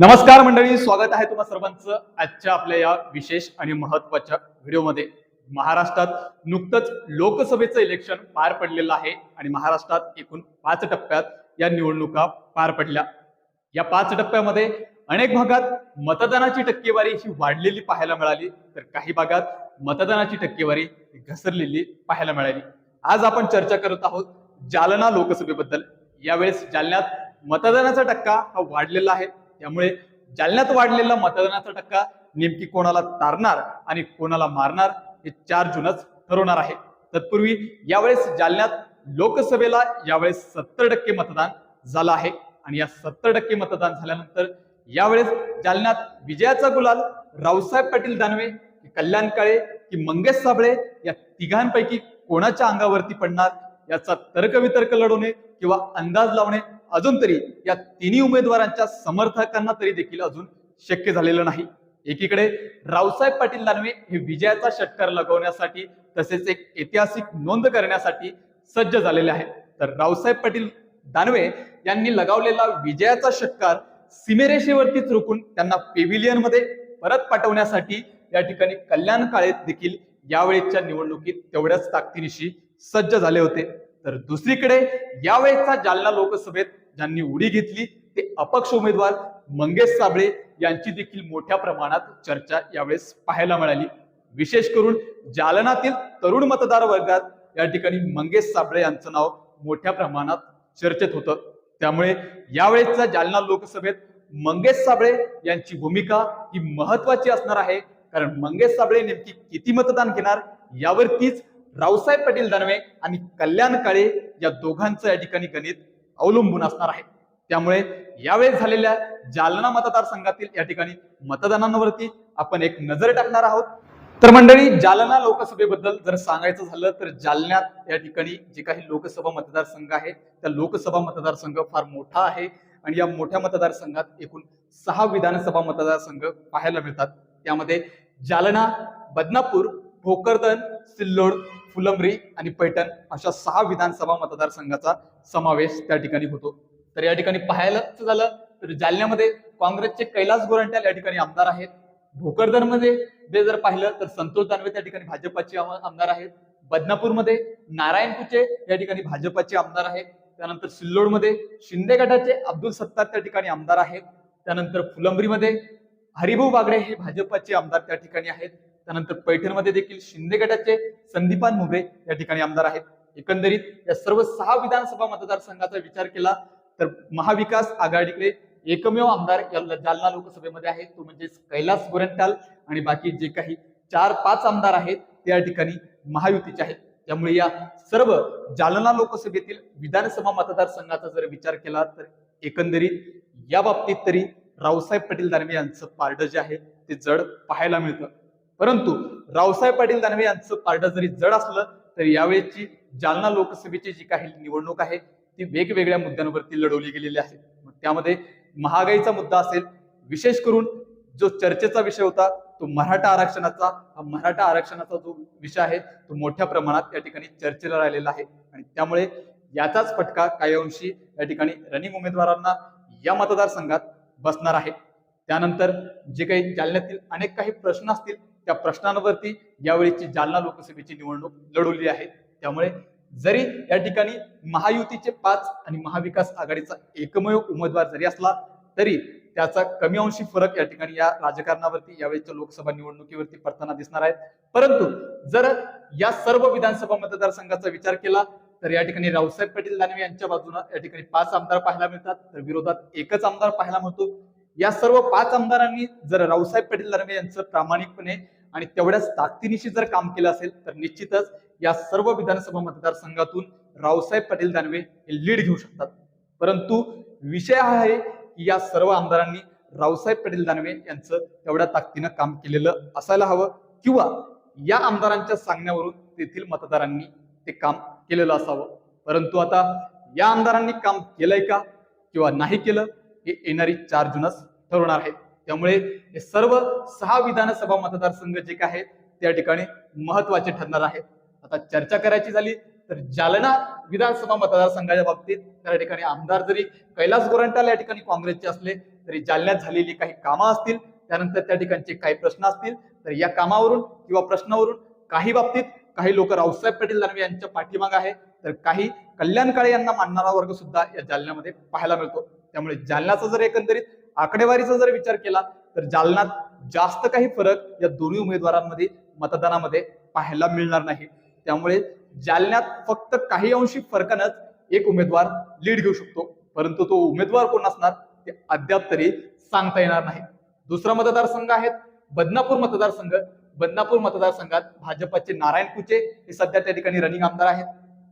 नमस्कार मंडळी स्वागत आहे तुम्हा सर्वांचं आजच्या आपल्या या विशेष आणि महत्त्वाच्या व्हिडिओमध्ये. महाराष्ट्रात नुकतंच लोकसभेचं इलेक्शन पार पडलेलं आहे आणि महाराष्ट्रात एकूण पाच टप्प्यात या निवडणुका पार पडल्या. या पाच टप्प्यामध्ये अनेक भागात मतदानाची टक्केवारी ही वाढलेली पाहायला मिळाली तर काही भागात मतदानाची टक्केवारी घसरलेली पाहायला मिळाली. आज आपण चर्चा करत आहोत जालना लोकसभेबद्दल. यावेळेस जालन्यात मतदानाचा टक्का हा वाढलेला आहे. त्यामुळे जालन्यात वाढलेला मतदानाचा टक्का नेमकी कोणाला तारणार आणि कोणाला मारणार हे चार जूनच ठरवणार आहे. तत्पूर्वी यावेळेस जालन्यात लोकसभेला यावेळेस सत्तर टक्के मतदान झालं आहे. आणि या सत्तर टक्के मतदान झाल्यानंतर यावेळेस जालन्यात विजयाचा गुलाल रावसाहेब पाटील दानवे कल्याण काळे की मंगेश साबळे या तिघांपैकी कोणाच्या अंगावरती पडणार याचा तर्कवितर्क लढवणे किंवा अंदाज लावणे अजून तरी या तिन्ही उमेदवारांच्या समर्थकांना तरी देखील अजून शक्य झालेलं नाही. एकीकडे रावसाहेब पाटील दानवे हे विजयाचा षटकार लगवण्यासाठी तसेच एक ऐतिहासिक नोंद करण्यासाठी सज्ज झालेले आहेत. तर रावसाहेब पाटील दानवे यांनी लगावलेला विजयाचा षटकार सीमेरेषेवरतीच रोखून त्यांना पेव्हिलियनमध्ये परत पाठवण्यासाठी या ठिकाणी कल्याण काळेत देखील यावेळेच्या निवडणुकीत तेवढ्याच ताकदीनिशी सज्ज झाले होते. तर दुसरीकडे यावेळेचा जालना लोकसभेत ज्यांनी उडी घेतली ते अपक्ष उमेदवार मंगेश साबळे यांची देखील मोठ्या प्रमाणात चर्चा यावेळेस पाहायला मिळाली. विशेष करून जालनातील तरुण मतदार वर्गात या ठिकाणी मंगेश साबळे यांचं नाव मोठ्या प्रमाणात चर्चेत होतं. त्यामुळे यावेळेसच्या जालना लोकसभेत मंगेश साबळे यांची भूमिका ही महत्वाची असणार आहे. कारण मंगेश साबळे नेमकी किती मतदान घेणार यावरतीच रावसाहेब पाटील दानवे आणि कल्याण काळे या दोघांचं या ठिकाणी गणित अवलंबून असणार आहे. त्यामुळे यावेळेस झालेल्या जालना मतदारसंघातील या ठिकाणी मतदानांवरती आपण एक नजर टाकणार आहोत. तर मंडळी जालना लोकसभेबद्दल जर सांगायचं झालं तर जालन्यात या ठिकाणी जे काही लोकसभा मतदारसंघ आहे त्या लोकसभा मतदारसंघ फार मोठा आहे आणि या मोठ्या मतदारसंघात एकूण सहा विधानसभा मतदारसंघ पाहायला मिळतात. त्यामध्ये जालना बदनापूर भोकरदन सिल्लोड फुलंब्री आणि पैठण अशा सहा विधानसभा मतदारसंघाचा समावेश त्या ठिकाणी होतो. तर या ठिकाणी पाहायलाच झालं तर जालन्यामध्ये काँग्रेसचे कैलास गोरंट्याल या ठिकाणी आमदार आहेत. भोकरदनमध्ये जे जर पाहिलं तर संतोष दानवे त्या ठिकाणी भाजपाचे आमदार आहेत. बदनापूरमध्ये नारायण कुचे या ठिकाणी भाजपाचे आमदार आहेत. त्यानंतर सिल्लोडमध्ये शिंदे गटाचे अब्दुल सत्तार त्या ठिकाणी आमदार आहेत. त्यानंतर फुलंब्रीमध्ये हरिभाऊ बागडे हे भाजपाचे आमदार त्या ठिकाणी आहेत. त्यानंतर पैठणमध्ये देखील शिंदे गटाचे संदीपान मुंबरे या ठिकाणी आमदार आहेत. एकंदरीत या सर्व सहा विधानसभा मतदारसंघाचा विचार केला तर महाविकास आघाडीकडे एकमेव आमदार या जालना लोकसभेमध्ये आहे तो म्हणजे कैलास गोरंटाल आणि बाकी जे काही चार पाच आमदार आहेत ते या ठिकाणी महायुतीचे आहेत. त्यामुळे या सर्व जालना लोकसभेतील विधानसभा मतदारसंघाचा जर विचार केला तर एकंदरीत या बाबतीत तरी रावसाहेब पाटील दानवे यांचं पारड जे आहे ते जड पाहायला मिळतं. परंतु रावसाहेब पाटील दानवे यांचं पारडं जरी जड असलं तरी यावेळेची जालना लोकसभेची जी काही निवडणूक आहे ती वेगवेगळ्या मुद्द्यांवरती लढवली गेलेली आहे. मग त्यामध्ये महागाईचा मुद्दा असेल विशेष करून जो चर्चेचा विषय होता तो मराठा आरक्षणाचा हा मराठा आरक्षणाचा जो विषय आहे तो मोठ्या प्रमाणात या ठिकाणी चर्चेला राहिलेला आहे. आणि त्यामुळे याचाच फटका काही अंशी या ठिकाणी रनिंग उमेदवारांना या मतदारसंघात बसणार आहे. त्यानंतर जे काही जालन्यातील अनेक काही प्रश्न असतील त्या प्रश्नांवरती यावेळीची जालना लोकसभेची निवडणूक लढवली आहे. त्यामुळे जरी या ठिकाणी महायुतीचे पाच आणि महाविकास आघाडीचा एकमेव उमेदवार जरी असला तरी त्याचा कमी अंशी फरक या ठिकाणी या राजकारणावरती यावेळीच्या लोकसभा निवडणुकीवरती पडताना दिसणार आहेत. परंतु जर या सर्व विधानसभा मतदारसंघाचा विचार केला तर या ठिकाणी रावसाहेब पाटील दानवे यांच्या बाजूने या ठिकाणी पाच आमदार पाहायला मिळतात. तर विरोधात एकच आमदार पाहायला मिळतो. या सर्व पाच आमदारांनी जर रावसाहेब पाटील दानवे यांचं प्रामाणिकपणे आणि तेवढ्याच ताकदीनिशी जर काम केलं असेल तर निश्चितच या सर्व विधानसभा मतदारसंघातून रावसाहेब पाटील दानवे हे लीड घेऊ शकतात. परंतु विषय हा आहे की या सर्व आमदारांनी रावसाहेब पाटील दानवे यांचं तेवढ्या ताकदीनं काम केलेलं असायला हवं किंवा या आमदारांच्या सांगण्यावरून तेथील मतदारांनी ते काम केलेलं असावं. परंतु आता या आमदारांनी काम केलंय का किंवा नाही केलं हे येणारी चार जूनच ठरवणार आहेत. त्यामुळे हे सर्व सहा विधानसभा मतदारसंघ जे काय आहेत त्या ठिकाणी महत्त्वाचे ठरणार आहेत. आता चर्चा करायची झाली तर जालना विधानसभा मतदारसंघाच्या बाबतीत त्या ठिकाणी आमदार जरी कैलास गोरंटाल या ठिकाणी काँग्रेसचे असले तरी जालन्यात झालेली काही कामं असतील त्यानंतर त्या ठिकाणचे काही प्रश्न असतील तर या कामावरून किंवा प्रश्नावरून काही बाबतीत काही लोक रावसाहेब पाटील दानवे यांच्या पाठीमाग आहे तर काही कल्याण काळे यांना मानणारा वर्ग सुद्धा या जालन्यामध्ये पाहायला मिळतो. त्यामुळे जालन्याचा जर एकंदरीत आकडेवारीचा जर विचार केला तर जालन्यात जास्त काही फरक या दोन्ही उमेदवारांमध्ये मतदानामध्ये पाहायला मिळणार नाही. त्यामुळे जालन्यात फक्त काही अंशी फरकानंच एक उमेदवार लीड घेऊ शकतो. परंतु तो उमेदवार कोण असणार ते अद्याप तरी सांगता येणार नाही. दुसरा मतदारसंघ आहे बदनापूर मतदारसंघ. बदनापूर मतदारसंघात भाजपाचे नारायण कुचे हे सध्या त्या ठिकाणी रनिंग आमदार आहेत.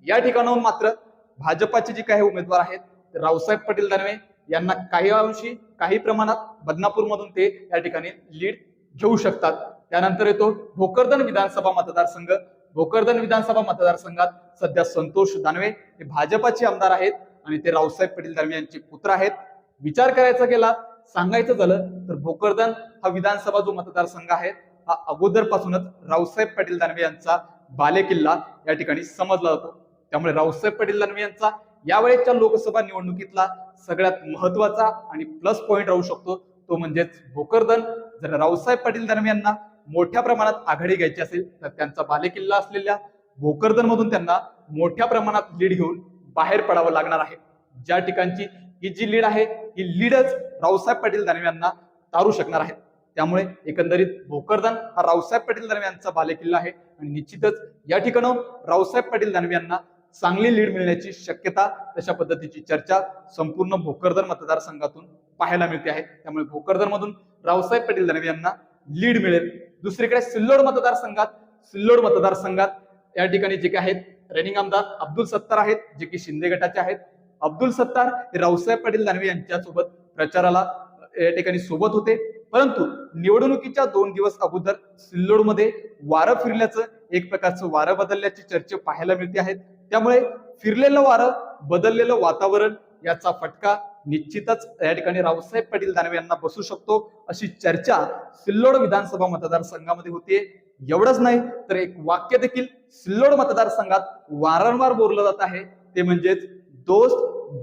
या ठिकाणाहून मात्र भाजपाचे जे काही उमेदवार आहेत रावसाहेब पाटील दानवे यांना काही अंशी काही प्रमाणात बदनापूरमधून ते या ठिकाणी लीड घेऊ शकतात. त्यानंतर येतो भोकरदन विधानसभा मतदारसंघ. भोकरदन विधानसभा मतदारसंघात सध्या संतोष दानवे हे भाजपाचे आमदार आहेत आणि ते रावसाहेब पाटील दानवे यांचे पुत्र आहेत. विचार करायचा गेला सांगायचं झालं तर भोकरदन हा विधानसभा जो मतदारसंघ आहे हा अगोदरपासूनच रावसाहेब पाटील दानवे यांचा बालेकिल्ला या ठिकाणी समजला जातो. त्यामुळे रावसाहेब पाटील दानवे यांचा यावेळेच्या लोकसभा निवडणुकीतला सगळ्यात महत्त्वाचा आणि प्लस पॉइंट राहू शकतो तो म्हणजेच भोकरदन. जर रावसाहेब पाटील दानवे यांना मोठ्या प्रमाणात आघाडी घ्यायची असेल तर त्यांचा बालेकिल्ला असलेल्या भोकरदन मधून त्यांना मोठ्या प्रमाणात लीड घेऊन बाहेर पडावं लागणार आहे. ज्या ठिकाणची ही जी लीड आहे ही लीडच रावसाहेब पाटील दानवे यांना तारू शकणार आहे. त्यामुळे एकंदरीत भोकरदन हा रावसाहेब पाटील दरम्यानचा बालेकिल्ला आहे. आणि निश्चितच या ठिकाणं रावसाहेब पाटील दानवे यांना चांगली लीड मिळण्याची शक्यता तशा पद्धतीची चर्चा संपूर्ण भोकरदर मतदारसंघातून पाहायला मिळते आहे. त्यामुळे भोकरदन मधून रावसाहेब पाटील दानवे यांना लीड मिळेल. दुसरीकडे सिल्लोड मतदारसंघात सिल्लोड मतदारसंघात या ठिकाणी जे काही आहेत रनिंग आमदार अब्दुल सत्तार आहेत जे की शिंदे गटाचे आहेत. अब्दुल सत्तार हे रावसाहेब पाटील दानवे यांच्यासोबत प्रचाराला या ठिकाणी सोबत होते. परंतु निवडणुकीच्या दोन दिवस अगोदर सिल्लोडमध्ये वारं फिरल्याचं एक प्रकारचं वारं बदलल्याची चर्चे पाहायला मिळते आहेत त्यामुळे फिरलेलं वारं बदललेलं वातावरण याचा फटका निश्चितच या ठिकाणी रावसाहेब पाटील दानवे यांना बसू शकतो अशी चर्चा सिल्लोड विधानसभा मतदारसंघामध्ये होते. एवढंच नाही तर एक वाक्य देखील सिल्लोड मतदारसंघात वारंवार बोललं जात आहे. ते म्हणजेच दोस्त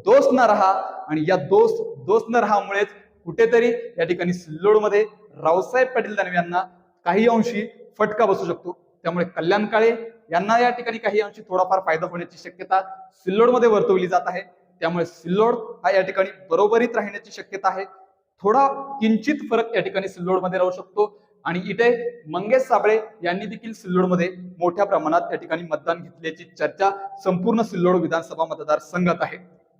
दोस्त न रहा आणि या दोस्त दोस्त न राहामुळेच कुठेतरी या ठिकाणी सिल्लोडमध्ये रावसाहेब पाटील दानवे यांना काही अंशी फटका बसू शकतो. त्यामुळे कल्याण काळे यांना या ठिकाणी काही अंशी थोडाफार फायदा होण्याची शक्यता सिल्लोडमध्ये वर्तवली जात आहे. त्यामुळे सिल्लोड हा या ठिकाणी बरोबरीत राहण्याची शक्यता आहे. थोडा किंचित फरक या ठिकाणी सिल्लोडमध्ये राहू शकतो आणि इथे मंगेश साबळे यांनी देखील सिल्लोडमध्ये मोठ्या प्रमाणात या ठिकाणी मतदान घेतल्याची चर्चा संपूर्ण सिल्लोड विधानसभा मतदारसंघात आहे.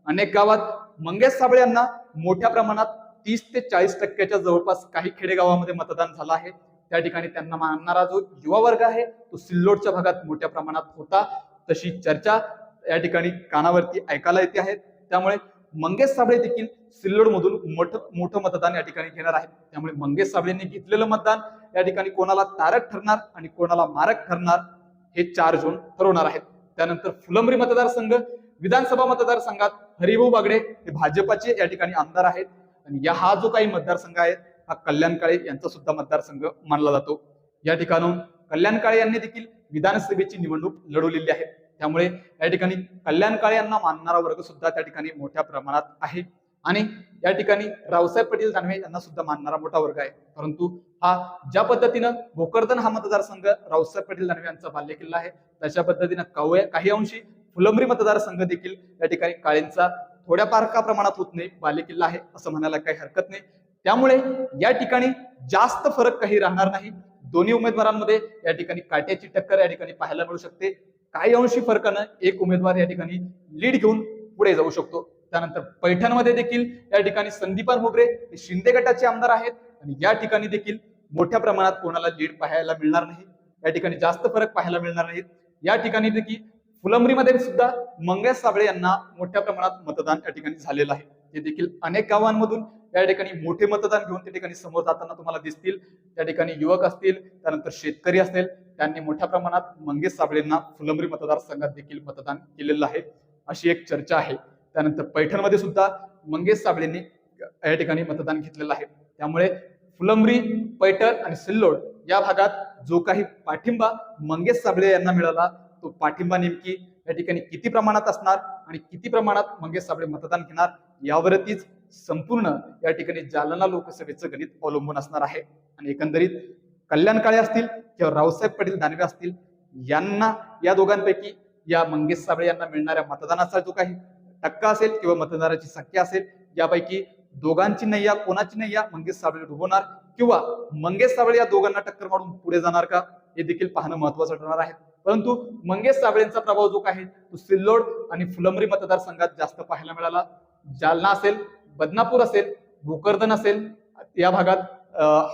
अनेक गावात मंगेश साबळे यांना मोठ्या प्रमाणात तीस ते चाळीस टक्क्याच्या जवळपास काही खेडेगावामध्ये मतदान झालं आहे. त्या ठिकाणी त्यांना मानणारा जो युवा वर्ग आहे तो सिल्लोडच्या भागात मोठ्या प्रमाणात होता. तशी चर्चा या ठिकाणी कानावरती ऐकायला येते आहे. त्यामुळे मंगेश साबळे देखील सिल्लोड मधून मोठं मोठं मतदान या ठिकाणी घेणार आहेत. त्यामुळे मंगेश साबळेंनी घेतलेलं मतदान या ठिकाणी कोणाला तारक ठरणार आणि कोणाला मारक ठरणार हे चार जून ठरवणार आहेत. त्यानंतर फुलंब्री मतदारसंघ विधानसभा मतदारसंघात हरिभाऊ बागडे हे भाजपाचे या ठिकाणी आमदार आहेत. आणि या हा जो काही मतदारसंघ आहे हा कल्याण काळे यांचा सुद्धा मतदारसंघ मानला जातो. या ठिकाणून कल्याण काळे यांनी देखील विधानसभेची निवडणूक लढवलेली आहे. त्यामुळे या ठिकाणी कल्याण काळे यांना मानणारा वर्ग सुद्धा त्या ठिकाणी मोठ्या प्रमाणात आहे. आणि या ठिकाणी रावसाहेब पाटील दानवे यांना सुद्धा मानणारा मोठा वर्ग आहे. परंतु हा ज्या पद्धतीनं भोकरदन हा मतदारसंघ रावसाहेब पाटील दानवे यांचा बाल्य किल्ला आहे तशा पद्धतीनं कावळे काही अंशी फुलंब्री मतदारसंघ देखील या ठिकाणी काळेंचा थोड्या फार का प्रमाणात होत नाही बालेकिल्ला आहे असं म्हणायला काही हरकत नाही. त्यामुळे या ठिकाणी जास्त फरक काही राहणार नाही. दोन्ही उमेदवारांमध्ये या ठिकाणी काट्याची टक्कर या ठिकाणी पाहायला मिळू शकते. काही अंशी फरकानं एक उमेदवार या ठिकाणी लीड घेऊन पुढे जाऊ शकतो. त्यानंतर पैठणमध्ये देखील या ठिकाणी संदीपान मोगरे हे शिंदे गटाचे आमदार आहेत आणि या ठिकाणी देखील मोठ्या प्रमाणात कोणाला लीड पाहायला मिळणार नाही. या ठिकाणी जास्त फरक पाहायला मिळणार नाहीत. या ठिकाणी देखील फुलंब्रीमध्ये सुद्धा मंगेश साबळे यांना मोठ्या प्रमाणात मतदान या ठिकाणी झालेलं आहे. हे देखील अनेक गावांमधून या ठिकाणी मोठे मतदान घेऊन त्या ठिकाणी समोर जाताना तुम्हाला दिसतील. त्या ठिकाणी युवक असतील त्यानंतर शेतकरी असतील त्यांनी मोठ्या प्रमाणात मंगेश साबळेंना फुलंब्री मतदारसंघात देखील मतदान केलेलं आहे. अशी एक चर्चा आहे. त्यानंतर पैठणमध्ये सुद्धा मंगेश साबळेंनी या ठिकाणी मतदान घेतलेलं आहे. त्यामुळे फुलंब्री पैठण आणि सिल्लोड या भागात जो काही पाठिंबा मंगेश साबळे यांना मिळाला तो पाठिंबा नेमकी या ठिकाणी किती प्रमाणात असणार आणि किती प्रमाणात मंगेश साबळे मतदान घेणार यावरतीच संपूर्ण या ठिकाणी जालना लोकसभेचं गणित अवलंबून असणार आहे. आणि एकंदरीत कल्याण काळे असतील किंवा रावसाहेब पाटील दानवे असतील यांना या दोघांपैकी या मंगेश साबळे यांना मिळणाऱ्या मतदानाचा जो काही टक्का असेल किंवा मतदाराची संख्या असेल यापैकी दोघांची नैया कोणाची नैया मंगेश साबळे डुबवणार किंवा मंगेश साबळे या दोघांना टक्कर मारून पुढे जाणार का हे देखील पाहणं महत्वाचं ठरणार आहे. परंतु मंगेश साबळेंचा प्रभाव जो काही तो सिल्लोड आणि फुलंबरी मतदारसंघात जास्त पाहायला मिळाला. जालना असेल बदनापूर असेल भोकरदन असेल या भागात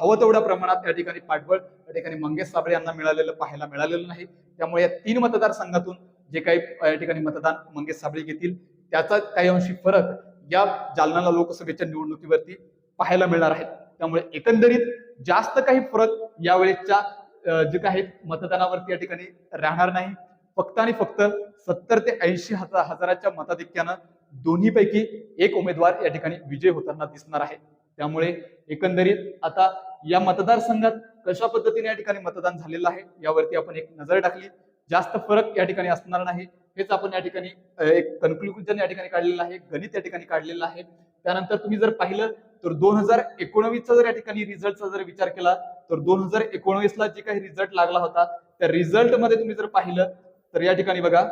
हवं तेवढ्या प्रमाणात या ठिकाणी पाठबळ या ठिकाणी मंगेश साबळे यांना मिळालेलं पाहायला मिळालेलं नाही. त्यामुळे या तीन मतदारसंघातून जे काही या ठिकाणी मतदान मंगेश साबळे घेतील त्याचा काही अंशी फरक या जालनाला लोकसभेच्या निवडणुकीवरती पाहायला मिळणार आहे. त्यामुळे एकंदरीत जास्त काही फरक यावेळेसच्या जे काही मतदानावरती या ठिकाणी राहणार नाही. फक्त आणि फक्त सत्तर ते ऐंशी हजार हजाराच्या मताधिक्यानं दोन्हीपैकी एक उमेदवार या ठिकाणी विजय होताना दिसणार आहे. त्यामुळे एकंदरीत आता या मतदारसंघात कशा पद्धतीने या ठिकाणी मतदान झालेलं आहे यावरती आपण एक नजर टाकली. जास्त फरक या ठिकाणी असणार नाही. हेच आपण या ठिकाणी एक कन्क्लुजन या ठिकाणी काढलेलं आहे गणित या ठिकाणी काढलेलं आहे. त्यानंतर तुम्ही जर पाहिलं तर दोन हजार एकोणवीसचा जर या ठिकाणी रिझल्टचा जर विचार केला तर दोन हजार एकोणवीस ला जे काही रिझल्ट लागला होता त्या रिझल्टमध्ये तुम्ही जर पाहिलं तर या ठिकाणी बघा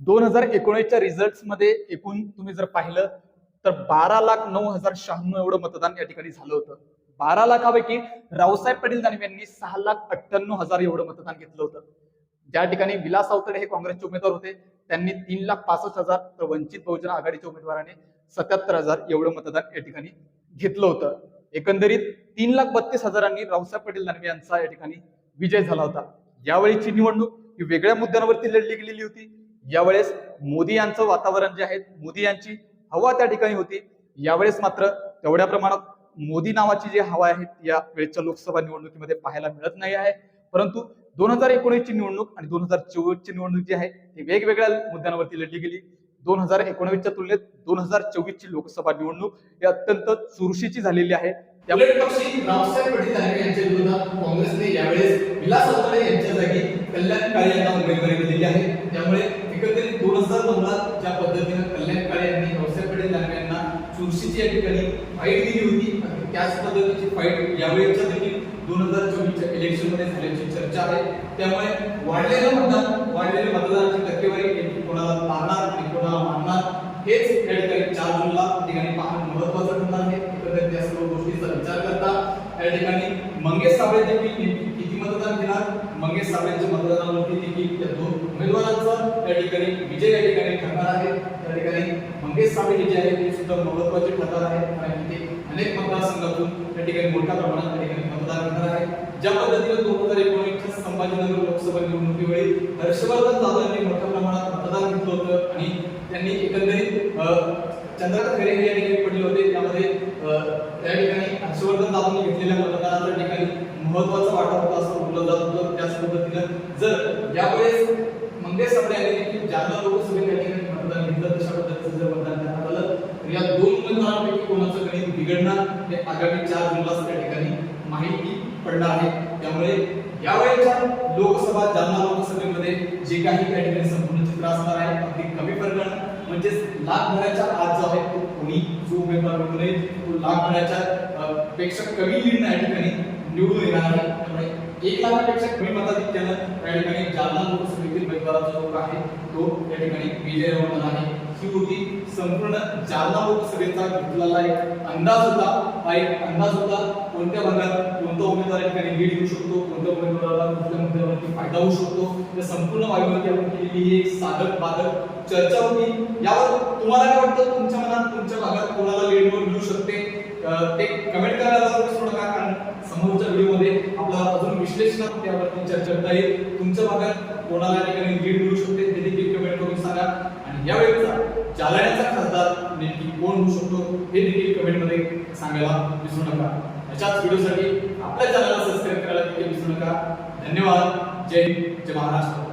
दोन हजार एकोणीसच्या रिझल्टमध्ये एकूण तुम्ही जर पाहिलं तर बारा लाख नऊ हजार शहाण्णव एवढं मतदान या ठिकाणी झालं होतं. बारा लाखापैकी रावसाहेब पाटील दानवे यांनी सहा लाख अठ्ठ्याण्णव हजार एवढं मतदान घेतलं होतं. ज्या ठिकाणी विलास अवतडे हे काँग्रेसचे उमेदवार होते त्यांनी तीन लाख पासष्ट हजार तर वंचित बहुजन आघाडीच्या उमेदवाराने सत्याहत्तर हजार एवढं मतदान या ठिकाणी घेतलं होतं. एकंदरीत तीन लाख बत्तीस हजारांनी रावसाहेब पाटील दानवे यांचा या ठिकाणी विजय झाला होता. यावेळीची निवडणूक ही वेगळ्या मुद्द्यांवरती लढली गेलेली होती. यावेळेस मोदी यांचं वातावरण जे आहे मोदी यांची हवा त्या ठिकाणी होती. यावेळेस मात्र तेवढ्या प्रमाणात मोदी नावाची जी हवा आहे या वेळेच्या लोकसभा निवडणुकीमध्ये पाहायला मिळत नाही आहे. परंतु दोन हजार एकोणीसची निवडणूक आणि दोन हजार चोवीसची निवडणूक जी आहे ती वेगवेगळ्या मुद्द्यांवरती लढली गेली. दोन हजार एकोणवीसच्या तुलनेत दोन हजार चोवीसची लोकसभा निवडणूक ही अत्यंत चुरशीची झालेली आहे. त्यामुळे पक्षी रावसाहेब पटेल यांच्या विरोधात काँग्रेसने यावेळेस विलास अवतडे यांच्या जागी कल्याण काळे यांना उमेदवारी दिलेली आहे त्यामुळे एकंदरीत दोन हजार नऊला ज्या पद्धतीनं कल्याण काळे यांनी रावसाहेब पाटील दानवे यांना चुरशीची या ठिकाणी फाईट दिली होती आणि त्याच पद्धतीची फाईट यावेळेच्या देखील दोन हजार चोवीसच्या झाल्याची चर्चा आहे. त्यामुळे वाढलेलं मतदान वाढलेल्या मतदानाची टक्केवारी नेमकी कोणाला पाहणार आणि कोणाला मारणार हेच त्या ठिकाणी चार जूनला ठिकाणी पाहणं महत्वाचं ठरणार आहे. एकंदरीत सर्व गोष्टीचा विचार करता या ठिकाणी मंगेश साबळे देखील किती मतदान घेणार? मंगेश साबळेच्या मतदानावरती देखील त्या दोन उमेदवारांचा त्या ठिकाणी विजय या ठिकाणी ठरणार आहे. त्या ठिकाणी मंगेश साबळे जे आहे ते सुद्धा महत्त्वाचे ठरणार आहे कारण की ते अनेक मतदारसंघातून त्या ठिकाणी मोठ्या प्रमाणात त्या ठिकाणी मतदान करणार आहे ज्या पद्धतीने दोन हजार एकोणीसच्या संभाजीनगर लोकसभा निवडणुकीवेळी हर्षवर्धन जाधव यांनी मोठ्या प्रमाणात मतदान घेतलं होतं आणि त्यांनी एकंदरीत चंद्रकांत खरे हे या ठिकाणी पडले होते. त्यामध्ये त्या ठिकाणी हर्षवर्धन जाधवने घेतलेल्या मतदानाच्या ठिकाणी महत्त्वाचा वाटा होता असं बोललं जात होतं. त्याच पद्धतीनं जर यावेळेस मंगेश साबळे यांनी देखील जालना लोकसभेत या ठिकाणी मतदान घेतलं तशा पद्धतीचं जर मतदान करण्यात आलं तर या दोन उमेदवारांपैकी कोणाचं गणित बिघडणार हे आगामी चार जूनला त्या ठिकाणी माहिती पडला आहे. त्यामुळे यावेळेच्या लोकसभा जालना लोकसभेमध्ये जे काही कॅटेगरी संपूर्ण चित्र असणार आहे अगदी कमी प्रकरण म्हणजेच लाखभराच्या आत जो आहे तो कोणी जो उमेदवार निवडून तो लाखभराच्या अं, पेक्षा कमी लीड या ठिकाणी निवडून येणार आहे. त्यामुळे एक लाखापेक्षा कमी मताधिक्यानं या ठिकाणी जालना लोकसभेतील उमेदवाराचा जो आहे तो या ठिकाणी विजय होणार आहे. ही होती संपूर्ण जालना लोकसभेचा घेतलेला एक अंदाज होता. हा एक अंदाज होता. कोणत्या भागात कोणता उमेदवार ठिकाणी लीड घेऊ शकतो कोणत्या उमेदवाराला कुठल्या मुद्द्यावरती फायदा होऊ शकतो या संपूर्ण वायूवरती आपण केलेली ही एक साधक बाधक चर्चा होती. यावर तुम्हाला काय वाटतं? तुमच्या मनात तुमच्या भागात कोणाला लीड मिळू शकते? ते कमेंट करायला विसरू नका कारण समोरच्या व्हिडिओमध्ये आपल्याला अजून विश्लेषण त्यावरती चर्चा करता येईल. तुमच्या भागात कोणाला या ठिकाणी लीड मिळू शकते ते देखील कमेंट करून सांगा. आणि यावेळेचा चालण्याचा खासदार नेमकी कोण होऊ शकतो हे देखील कमेंटमध्ये सांगायला विसरू नका. अशाच व्हिडिओसाठी आपल्या चॅनलला सबस्क्राईब करायला देखील विसरू नका. धन्यवाद. जय हिंद, जय महाराष्ट्र.